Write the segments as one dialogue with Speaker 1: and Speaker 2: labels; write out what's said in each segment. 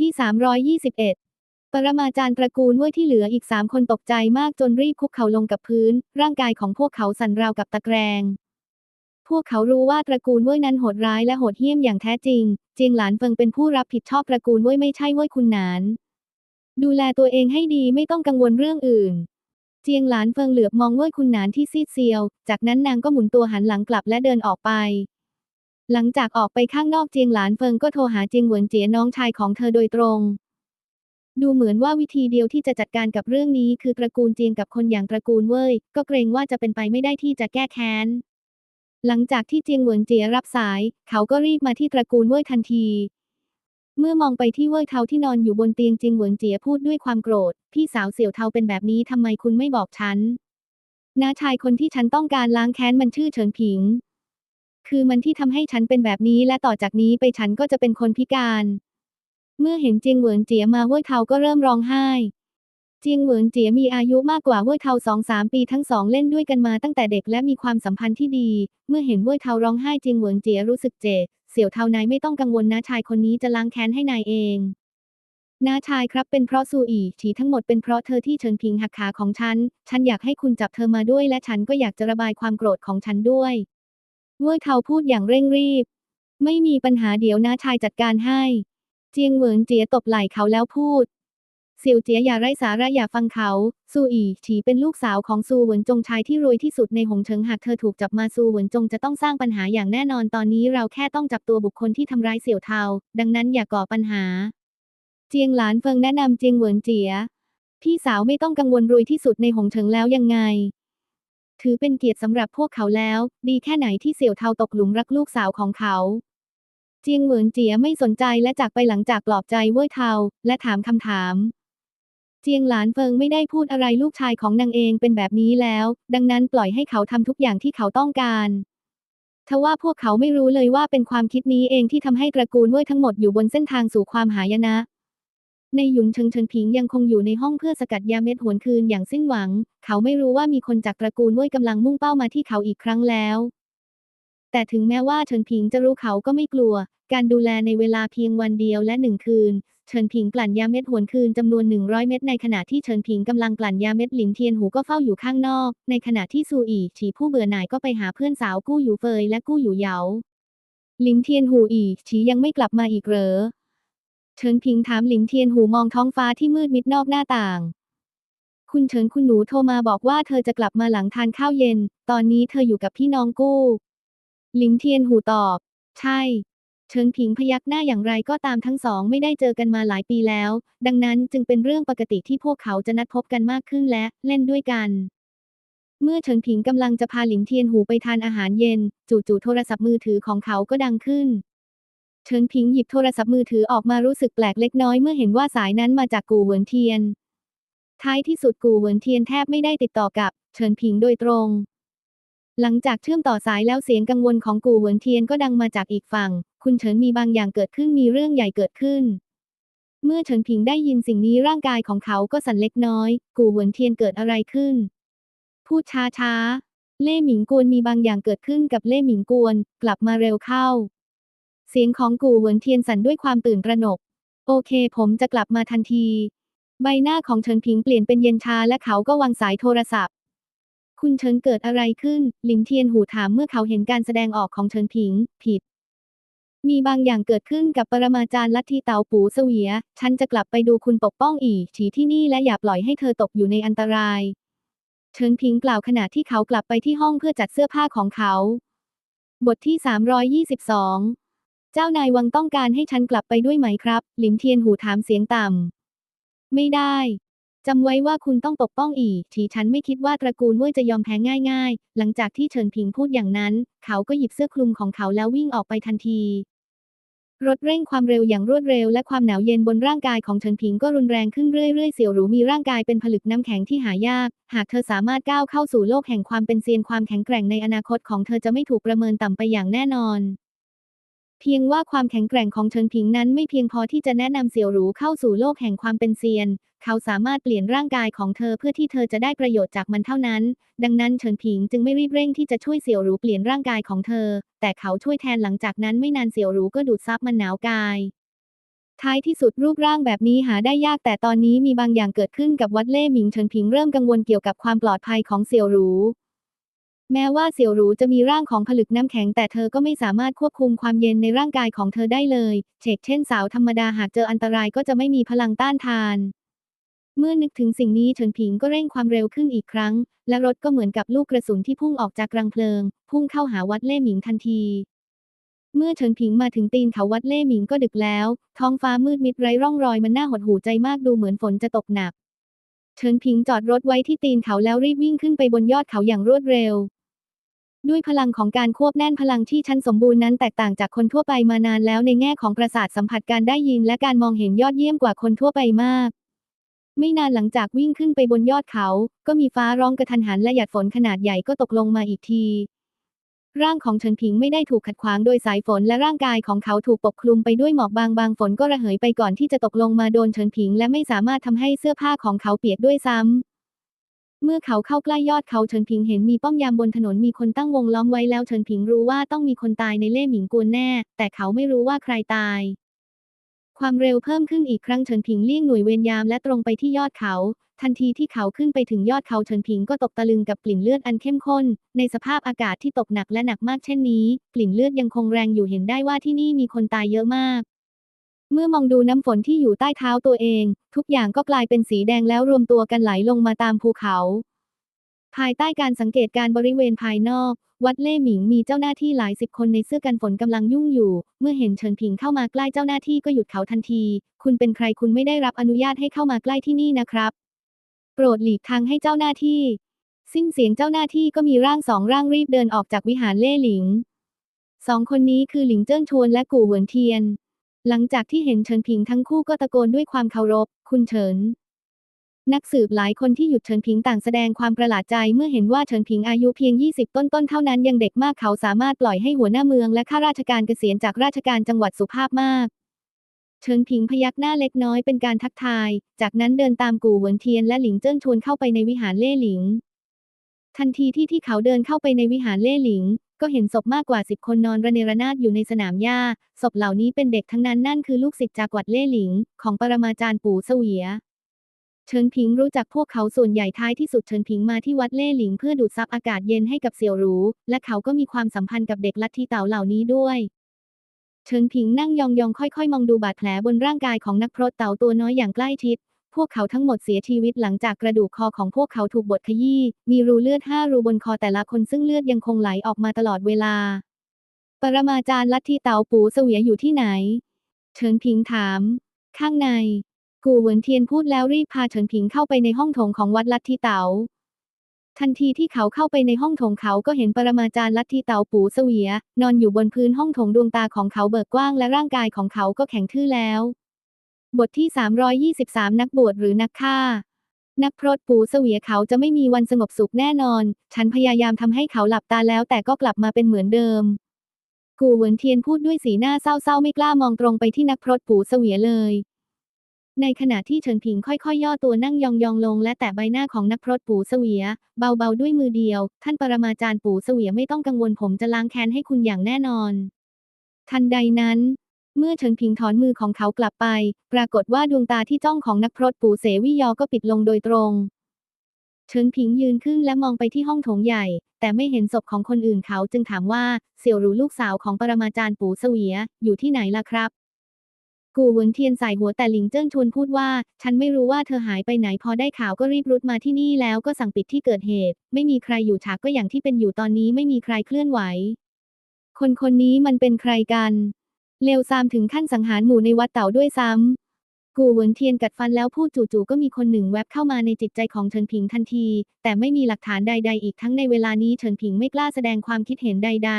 Speaker 1: ที่ 321 ปรมาจารย์ตระกูลเว่ยที่เหลืออีกสามคนตกใจมากจนรีบคุกเข่าลงกับพื้น ร่างกายของพวกเขาสั่นราวกับตะแกรงพวกเขารู้ว่าตระกูลเว่ยนั้นโหดร้ายและโหดเหี้ยมอย่างแท้จริง เจียงหลานเฟิงเป็นผู้รับผิดชอบตระกูลเว่ยไม่ใช่เว่ยคุณหนาน ดูแลตัวเองให้ดีไม่ต้องกังวลเรื่องอื่น เจียงหลานเฟิงเหลือบมองเว่ยคุณหนานที่ซีดเซียว จากนั้นนางก็หมุนตัวหันหลังกลับและเดินออกไป หลังจากออกไปข้างนอกเจียงหลานเฟิงก็โทรหาเจียงหวนเจียน้องชายของเธอโดยตรง ดูเหมือนว่าวิธีเดียวที่จะจัดการกับเรื่องนี้คือตระกูลเจียงกับคนอย่างตระกูลเว่ยก็เกรงว่าจะเป็นไปไม่ได้ที่จะแก้แค้น หลังจากที่เจียงหวนเจียรับสาย เขาก็รีบมาที่ตระกูลเว่ยทันที เมื่อมองไปที่เว่ยเทาที่นอนอยู่บนเตียงเจียงหวนเจียพูดด้วยความโกรธ พี่สาวเสี่ยวเทาเป็นแบบนี้ทำไมคุณไม่บอกฉันน้าชายคนที่ฉันต้องการล้างแค้นมันชื่อเฉินผิง คือมันที่ทำให้ฉันเป็นแบบนี้และต่อจากนี้ไปฉันก็จะเป็นคนพิการ เมื่อเห็นเจียงเหวินเจียมาเว่ยเทาก็เริ่มร้องไห้ เจียงเหวินเจียมีอายุมากกว่าเว่ยเทาสองสามปีทั้งสองเล่นด้วยกันมาตั้งแต่เด็กและมีความสัมพันธ์ที่ดี เมื่อเห็นเว่ยเทาร้องไห้เจียงเหวินเจียรู้สึกเจ็บเสี่ยวเทานายไม่ต้องกังวลนะชายคนนี้จะล้างแค้นให้นายเองน้าชายครับเป็นเพราะซูอีฉีทั้งหมดเป็นเพราะเธอที่เฉินพิงหักขาของฉัน ฉันอยากให้คุณจับเธอมาด้วยและฉันก็อยากจะระบายความโกรธของฉันด้วย เว่ยเทาพูดอย่างเร่งรีบ ไม่มีปัญหาเดี๋ยวน้าชายจัดการให้ เจียงเหวินเจียตบไหล่เขาแล้วพูดเสี่ยวเจียอย่าไร้สาระอย่าฟังเขา ซูอีฉีเป็นลูกสาวของซูเหวินจงชายที่รวยที่สุดในหงเฉิงหากเธอถูกจับมาซูเหวินจงจะต้องสร้างปัญหาอย่างแน่นอนตอนนี้เราแค่ต้องจับตัวบุคคลที่ทำร้ายเสี่ยวเทา ดังนั้นอย่าก่อปัญหา เจียงหลานเฟิงแนะนำเจียงเหวินเจีย พี่สาวไม่ต้องกังวลรวยที่สุดในหงเฉิงแล้วยังไง ถือเป็นเกียรติสำหรับพวกเขาแล้ว ดีแค่ไหนที่เสี่ยวเทาตกหลุมรักลูกสาวของเขาเจียงเหวินเจียไม่สนใจและจากไปหลังจากปลอบใจเว่ยเทาและถามคำถาม เจียงหลานเฟิงไม่ได้พูดอะไรลูกชายของนางเองเป็นแบบนี้แล้ว ดังนั้นปล่อยให้เขาทำทุกอย่างที่เขาต้องการทว่าพวกเขาไม่รู้เลยว่าเป็นความคิดนี้เองที่ทำให้ตระกูลเว่ยทั้งหมดอยู่บนเส้นทางสู่ความหายนะ ในหยุนเชิงเฉินผิงยังคงอยู่ในห้องเพื่อสกัดยาเม็ดหวนคืนอย่างสิ้นหวัง เขาไม่รู้ว่ามีคนจากตระกูลเว่ยกำลังมุ่งเป้ามาที่เขาอีกครั้งแล้ว แต่ถึงแม้ว่าเฉินผิงจะรู้เขาก็ไม่กลัว การดูแลในเวลาเพียงวันเดียวและหนึ่งคืน เฉินผิงกลั่นยาเม็ดหวนคืนจำนวน 100 เม็ดในขณะที่เฉินผิงกำลังกลั่นยาเม็ดหลินเทียนหูก็เฝ้าอยู่ข้างนอก ในขณะที่ซูอีฉีผู้เบื่อหน่ายก็ไปหาเพื่อนสาวกู้อยู่เฟยและกู้อยู่เหยาหลินเทียนหูอีฉียังไม่กลับมาอีกเหรอ เฉินผิงถามหลินเทียนหูมองท้องฟ้าที่มืดมิดนอกหน้าต่าง คุณเฉินคุณหนูโทรมาบอกว่าเธอจะกลับมาหลังทานข้าวเย็น ตอนนี้เธออยู่กับพี่น้องกู้ หลินเทียนหูตอบ ใช่ เฉินผิงพยักหน้าอย่างไรก็ตามทั้งสองไม่ได้เจอกันมาหลายปีแล้ว ดังนั้นจึงเป็นเรื่องปกติที่พวกเขาจะนัดพบกันมากขึ้นและเล่นด้วยกันเมื่อเฉินผิงกำลังจะพาหลินเทียนหูไปทานอาหารเย็น จู่ๆโทรศัพท์มือถือของเขาก็ดังขึ้น เฉินผิงหยิบโทรศัพท์มือถือออกมารู้สึกแปลกเล็กน้อยเมื่อเห็นว่าสายนั้นมาจากกูเหวินเทียน ท้ายที่สุดกูเหวินเทียนแทบไม่ได้ติดต่อกับเฉินผิงโดยตรง หลังจากเชื่อมต่อสายแล้วเสียงกังวลของกูเหวินเทียนก็ดังมาจากอีกฝั่ง คุณเฉินมีบางอย่างเกิดขึ้นมีเรื่องใหญ่เกิดขึ้น เมื่อเฉินผิงได้ยินสิ่งนี้ร่างกายของเขาก็สั่นเล็กน้อย กูเหวินเทียนเกิดอะไรขึ้น พูดช้าช้าๆเล่หมิงกวนมีบางอย่างเกิดขึ้นกับเล่หมิงกวน กลับมาเร็วเข้า เสียงของกูเหวินเทียนสั่นด้วยความตื่นตระหนก โอเค ผมจะกลับมาทันที ใบหน้าของเฉินผิงเปลี่ยนเป็นเย็นชาและเขาก็วางสายโทรศัพท์ คุณเฉินเกิดอะไรขึ้น หลินเทียนหูถามเมื่อเขาเห็นการแสดงออกของเฉินผิง ผิด มีบางอย่างเกิดขึ้นกับปรมาจารย์ลัทธิเตาปูเสวีย ฉันจะกลับไปดูคุณปกป้องอีฉีที่นี่และอย่าปล่อยให้เธอตกอยู่ในอันตรายเฉินผิงกล่าวขณะที่เขากลับไปที่ห้องเพื่อจัดเสื้อผ้าของเขา บทที่ 322 เจ้านายวังต้องการให้ฉันกลับไปด้วยไหมครับ หลินเทียนหูถามเสียงต่ำ ไม่ได้ จำไว้ว่าคุณต้องปกป้องอีฉีฉันไม่คิดว่าตระกูลเว่ยจะยอมแพ้ง่ายๆ หลังจากที่เฉินผิงพูดอย่างนั้น เขาก็หยิบเสื้อคลุมของเขาแล้ววิ่งออกไปทันที รถเร่งความเร็วอย่างรวดเร็วและความหนาวเย็นบนร่างกายของเฉินผิงก็รุนแรงขึ้นเรื่อยๆ เสี่ยวหรูมีร่างกายเป็นผลึกน้ำแข็งที่หายาก หากเธอสามารถก้าวเข้าสู่โลกแห่งความเป็นเซียนความแข็งแกร่งในอนาคตของเธอจะไม่ถูกประเมินต่ำไปอย่างแน่นอน เพียงว่าความแข็งแกร่งของเฉินผิงนั้นไม่เพียงพอที่จะแนะนำเสี่ยวหรูเข้าสู่โลกแห่งความเป็นเซียน เขาสามารถเปลี่ยนร่างกายของเธอเพื่อที่เธอจะได้ประโยชน์จากมันเท่านั้น ดังนั้นเฉินผิงจึงไม่รีบเร่งที่จะช่วยเสี่ยวหรูเปลี่ยนร่างกายของเธอ แต่เขาช่วยแทนหลังจากนั้นไม่นานเสี่ยวหรูก็ดูดซับมันหนาวกายท้ายที่สุดรูปร่างแบบนี้หาได้ยากแต่ตอนนี้มีบางอย่างเกิดขึ้นกับวัดเล่หมิงเฉินผิงเริ่มกังวลเกี่ยวกับความปลอดภัยของเสี่ยวหรู แม้ว่าเสี่ยวหรูจะมีร่างของผลึกน้ำแข็งแต่เธอก็ไม่สามารถควบคุมความเย็นในร่างกายของเธอได้เลยเชกเช่นสาวธรรมดาหากเจออันตรายก็จะไม่มีพลังต้านทาน เมื่อนึกถึงสิ่งนี้เฉินผิงก็เร่งความเร็วขึ้นอีกครั้ง และรถก็เหมือนกับลูกกระสุนที่พุ่งออกจากรังเพลิง พุ่งเข้าหาวัดเล่หมิงทันที เมื่อเฉินผิงมาถึงตีนเขาวัดเล่หมิงก็ดึกแล้ว ท้องฟ้ามืดมิดไร้ร่องรอยมันน่าหดหูใจมากดูเหมือนฝนจะตกหนักเฉินผิงจอดรถไว้ที่ตีนเขาแล้วรีบวิ่งขึ้นไปบนยอดเขาอย่างรวดเร็ว ด้วยพลังของการควบแน่นพลังที่ชั้นสมบูรณ์นั้นแตกต่างจากคนทั่วไปมานานแล้วในแง่ของประสาทสัมผัสการได้ยินและการมองเห็นยอดเยี่ยมกว่าคนทั่วไปมาก ไม่นานหลังจากวิ่งขึ้นไปบนยอดเขา ก็มีฟ้าร้องกระทันหันและหยาดฝนขนาดใหญ่ก็ตกลงมาอีกที ร่างของเฉินผิงไม่ได้ถูกขัดขวางโดยสายฝนและร่างกายของเขาถูกปกคลุมไปด้วยหมอกบางบางฝนก็ระเหยไปก่อนที่จะตกลงมาโดนเฉินผิง และไม่สามารถทำให้เสื้อผ้าของเขาเปียกด้วยซ้ำ เมื่อเขาเข้าใกล้ยอดเขาเฉินผิงเห็นมีป้อมยามบนถนนมีคนตั้งวงล้อมไว้แล้วเฉินผิงรู้ว่าต้องมีคนตายในเล่หมิงกวนแน่ แต่เขาไม่รู้ว่าใครตาย ความเร็วเพิ่มขึ้นอีกครั้งเฉินผิงเลี่ยงหน่วยเวรยามและตรงไปที่ยอดเขา ทันทีที่เขาขึ้นไปถึงยอดเขาเฉินผิงก็ตกตะลึงกับกลิ่นเลือดอันเข้มข้น ในสภาพอากาศที่ตกหนักและหนักมากเช่นนี้ กลิ่นเลือดยังคงแรงอยู่เห็นได้ว่าที่นี่มีคนตายเยอะมาก เมื่อมองดูน้ำฝนที่อยู่ใต้เท้าตัวเอง ทุกอย่างก็กลายเป็นสีแดงแล้วรวมตัวกันไหลลงมาตามภูเขา ภายใต้การสังเกตการบริเวณภายนอก วัดเล่หมิงมีเจ้าหน้าที่หลายสิบคนในเสื้อกันฝนกำลังยุ่งอยู่ เมื่อเห็นเฉินผิงเข้ามาใกล้เจ้าหน้าที่ก็หยุดเขาทันที คุณเป็นใครคุณไม่ได้รับอนุญาตให้เข้ามาใกล้ที่นี่นะครับ โปรดหลีกทางให้เจ้าหน้าที่ สิ้นเสียงเจ้าหน้าที่ก็มีร่างสองร่างรีบเดินออกจากวิหารเล่หลิงสองคนนี้คือหลิงเจิ้งชวนและกู่เหวินเทียน หลังจากที่เห็นเฉินผิงทั้งคู่ก็ตะโกนด้วยความเคารพ คุณเฉิน นักสืบหลายคนที่หยุดเฉินผิงต่างแสดงความประหลาดใจเมื่อเห็นว่าเฉินผิงอายุเพียง 20 ต้นๆ เท่านั้นยังเด็กมากเขาสามารถปล่อยให้หัวหน้าเมืองและข้าราชการเกษียณจากราชการจังหวัดสุภาพมาก เฉินผิงพยักหน้าเล็กน้อยเป็นการทักทาย จากนั้นเดินตามกู่เหวินเทียนและหลิงเจิ้งชวนเข้าไปในวิหารเล่หลิง ทันทีที่ที่เขาเดินเข้าไปในวิหารเล่หลิง ก็เห็นศพมากกว่าสิบคนนอนระเนระนาดอยู่ในสนามหญ้า ศพเหล่านี้เป็นเด็กทั้งนั้นนั่นคือลูกศิษย์จากวัดเล่หลิง ของปรมาจารย์ปู่เสวียเฉินผิงรู้จักพวกเขาส่วนใหญ่ท้ายที่สุดเฉินผิงมาที่วัดเล่หลิงเพื่อดูดซับอากาศเย็นให้กับเสี่ยวหรู และเขาก็มีความสัมพันธ์กับเด็กลัทธิเต่าเหล่านี้ด้วยเฉินผิงนั่งยองๆค่อยๆ มองดูบาดแผลบนร่างกายของนักพรตเต่าตัวน้อยอย่างใกล้ชิด พวกเขาทั้งหมดเสียชีวิตหลังจากกระดูกคอของพวกเขาถูกบดขยี้ มีรูเลือดห้ารูบนคอแต่ละคนซึ่งเลือดยังคงไหลออกมาตลอดเวลา ปรมาจารย์ลัทธิเตาปูเสวียอยู่ที่ไหน เฉินผิงถาม ข้างใน กู่เหวินเทียนพูดแล้วรีบพาเฉินผิงเข้าไปในห้องโถงของวัดลัทธิเต๋าทันทีที่เขาเข้าไปในห้องโถงเขาก็เห็นปรมาจารย์ลัทธิเต๋าปูเสวีย นอนอยู่บนพื้นห้องโถงดวงตาของเขาเบิกกว้างและร่างกายของเขาก็แข็งทื่อแล้ว บทที่ 323 นักบวชหรือนักฆ่า นักพรตปูเสวียเขาจะไม่มีวันสงบสุขแน่นอน ฉันพยายามทำให้เขาหลับตาแล้วแต่ก็กลับมาเป็นเหมือนเดิม กูเหวินเทียนพูดด้วยสีหน้าเศร้าๆ ไม่กล้ามองตรงไปที่นักพรตปูเสวียเลย ในขณะที่เฉินผิงค่อยๆ ย่อตัวนั่งยองๆลง และแตะใบหน้าของนักพรตปูเสวีย เบาๆด้วยมือเดียว ท่านปรมาจารย์ปูเสวียไม่ต้องกังวลผมจะล้างแค้นให้คุณอย่างแน่นอน ทันใดนั้น เมื่อเฉินผิงถอนมือของเขากลับไป ปรากฏว่าดวงตาที่จ้องของนักพรตปู่เสวิยอก็ปิดลงโดยตรงเฉินผิงยืนขึ้นและมองไปที่ห้องโถงใหญ่ แต่ไม่เห็นศพของคนอื่นเขาจึงถามว่าเสี่ยวหรูลูกสาวของปรมาจารย์ปู่เสวียอยู่ที่ไหนล่ะครับ กูเหวินเทียนใส่หัวแต่หลิงเจิ้งชวนพูดว่า ฉันไม่รู้ว่าเธอหายไปไหนพอได้ข่าวก็รีบรุดมาที่นี่แล้วก็สั่งปิดที่เกิดเหตุ ไม่มีใครอยู่ฉากก็อย่างที่เป็นอยู่ตอนนี้ไม่มีใครเคลื่อนไหว คนคนนี้มันเป็นใครกัน เลวซามถึงขั้นสังหารหมู่ในวัดเต่าด้วยซ้ำ กูเหวินเทียนกัดฟันแล้วพูดจู่ๆก็มีคนหนึ่งแวบเข้ามาในจิตใจของเฉินผิงทันที แต่ไม่มีหลักฐานใด ๆ อีกทั้งในเวลานี้เฉินผิงไม่กล้าแสดงความคิดเห็นใด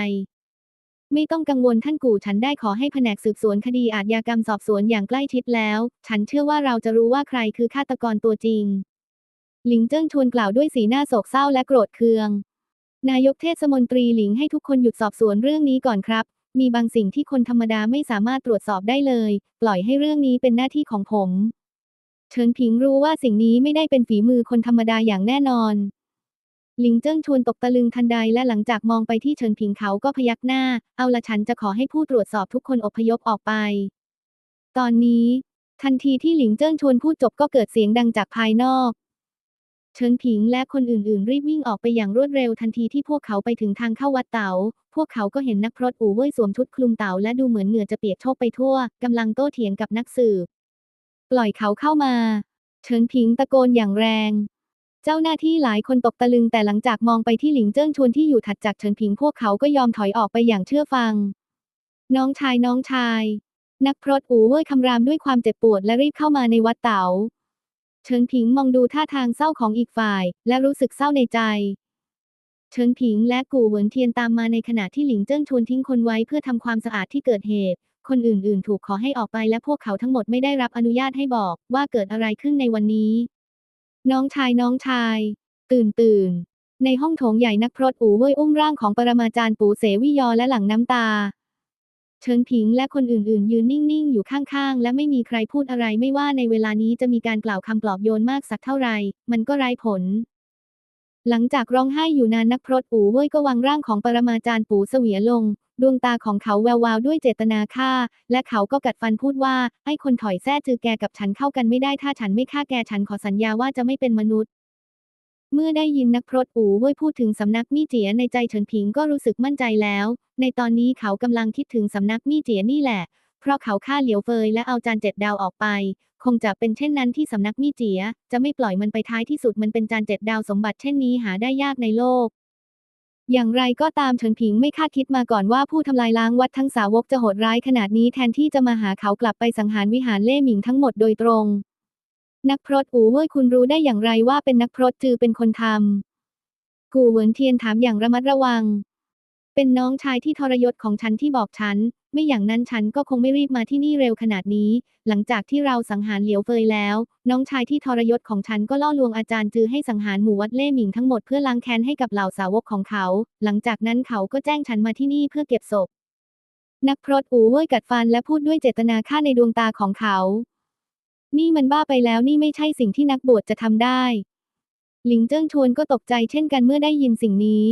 Speaker 1: ๆไม่ต้องกังวลท่านกู่ฉันได้ขอให้แผนกสืบสวนคดีอาญากรรมสอบสวนอย่างใกล้ชิดแล้ว ฉันเชื่อว่าเราจะรู้ว่าใครคือฆาตกรตัวจริง หลิงเจิ้งชวนกล่าวด้วยสีหน้าโศกเศร้าและโกรธเคือง นายกเทศมนตรีหลิงให้ทุกคนหยุดสอบสวนเรื่องนี้ก่อนครับ มีบางสิ่งที่คนธรรมดาไม่สามารถตรวจสอบได้เลย ปล่อยให้เรื่องนี้เป็นหน้าที่ของผมเฉินผิงรู้ว่าสิ่งนี้ไม่ได้เป็นฝีมือคนธรรมดาอย่างแน่นอน หลิงเจิ้งชวนตกตะลึงทันใดและหลังจากมองไปที่เฉินผิงเขาก็พยักหน้า เอาละฉันจะขอให้ผู้ตรวจสอบทุกคนอพยพออกไป ตอนนี้ ทันทีที่หลิงเจิ้งชวนพูดจบก็เกิดเสียงดังจากภายนอก เฉินผิงและคนอื่นๆ รีบวิ่งออกไปอย่างรวดเร็วทันทีที่พวกเขาไปถึงทางเข้าวัดเต๋า พวกเขาก็เห็นนักพรตอู่เว่ยสวมชุดคลุมเต๋าและดูเหมือนเหงื่อจะเปียกโชกไปทั่ว กำลังโต้เถียงกับนักสืบ ปล่อยเขาเข้ามา เฉินผิงตะโกนอย่างแรง เจ้าหน้าที่หลายคนตกตะลึงแต่หลังจากมองไปที่หลิงเจิ้งชวนที่อยู่ถัดจากเฉินผิง พวกเขาก็ยอมถอยออกไปอย่างเชื่อฟัง น้องชายน้องชาย นักพรตอู่เว่ยคำรามด้วยความเจ็บปวดและรีบเข้ามาในวัดเต๋า เฉินผิงมองดูท่าทางเศร้าของอีกฝ่าย และรู้สึกเศร้าในใจเฉินผิงและกู่เหวินเทียนตามมาในขณะที่หลิงเจิ้งชวนทิ้งคนไว้เพื่อทำความสะอาดที่เกิดเหตุ คนอื่นๆ ถูกขอให้ออกไปและพวกเขาทั้งหมดไม่ได้รับอนุญาตให้บอกว่าเกิดอะไรขึ้นในวันนี้ น้องชายน้องชาย ตื่นตื่นในห้องโถงใหญ่นักพรตอู่เว่ยอุ้มร่างของปรมาจารย์ปู่เสวิยอและหลั่งน้ำตา เฉินผิงและคนอื่นๆ ยืนนิ่งๆ อยู่ข้างๆ และไม่มีใครพูดอะไรไม่ว่าในเวลานี้จะมีการกล่าวคำปลอบโยนมากสักเท่าไหร่ มันก็ไร้ผล หลังจากร้องไห้อยู่นานนักพรตอู่เว่ยก็วางร่างของปรมาจารย์ปู่เสวียลง ดวงตาของเขาแวววาวด้วยเจตนาฆ่า และเขาก็กัดฟันพูดว่า ให้คนถอยแท้จือแกกับฉันเข้ากันไม่ได้ถ้าฉันไม่ฆ่าแกฉันขอสัญญาว่าจะไม่เป็นมนุษย์ เมื่อได้ยินนักพรตอู่เว่ยพูดถึงสำนักมี่เจียในใจเฉินผิงก็รู้สึกมั่นใจแล้ว ในตอนนี้เขากำลังคิดถึงสำนักมี่เจียนี่แหละ เพราะเขาฆ่าเหลียวเฟยและเอาจานเจ็ดดาวออกไป คงจะเป็นเช่นนั้นที่สำนักมี่เจีย จะไม่ปล่อยมันไปท้ายที่สุดมันเป็นจานเจ็ดดาวสมบัติเช่นนี้หาได้ยากในโลก อย่างไรก็ตามเฉินผิงไม่คาดคิดมาก่อนว่าผู้ทำลายล้างวัดทั้งสาวกจะโหดร้ายขนาดนี้แทนที่จะมาหาเขากลับไปสังหารวิหารเล่หมิงทั้งหมดโดยตรง นักพรตอูเว่ยคุณรู้ได้อย่างไรว่าเป็นนักพรตจือเป็นคนทำกูเหวินเทียนถามอย่างระมัดระวัง เป็นน้องชายที่ทรยศของฉันที่บอกฉัน ไม่อย่างนั้นฉันก็คงไม่รีบมาที่นี่เร็วขนาดนี้ หลังจากที่เราสังหารเหลียวเฟยแล้ว น้องชายที่ทรยศของฉันก็ล่อลวงอาจารย์จือให้สังหารหมู่วัดเล่หมิงทั้งหมดเพื่อล้างแค้นให้กับเหล่าสาวกของเขา หลังจากนั้นเขาก็แจ้งฉันมาที่นี่เพื่อเก็บศพนักพรตอูเว่ยกัดฟันและพูดด้วยเจตนาฆ่าในดวงตาของเขา นี่มันบ้าไปแล้วนี่ไม่ใช่สิ่งที่นักบวชจะทำได้ หลิงเจิ้งชวนก็ตกใจเช่นกันเมื่อได้ยินสิ่งนี้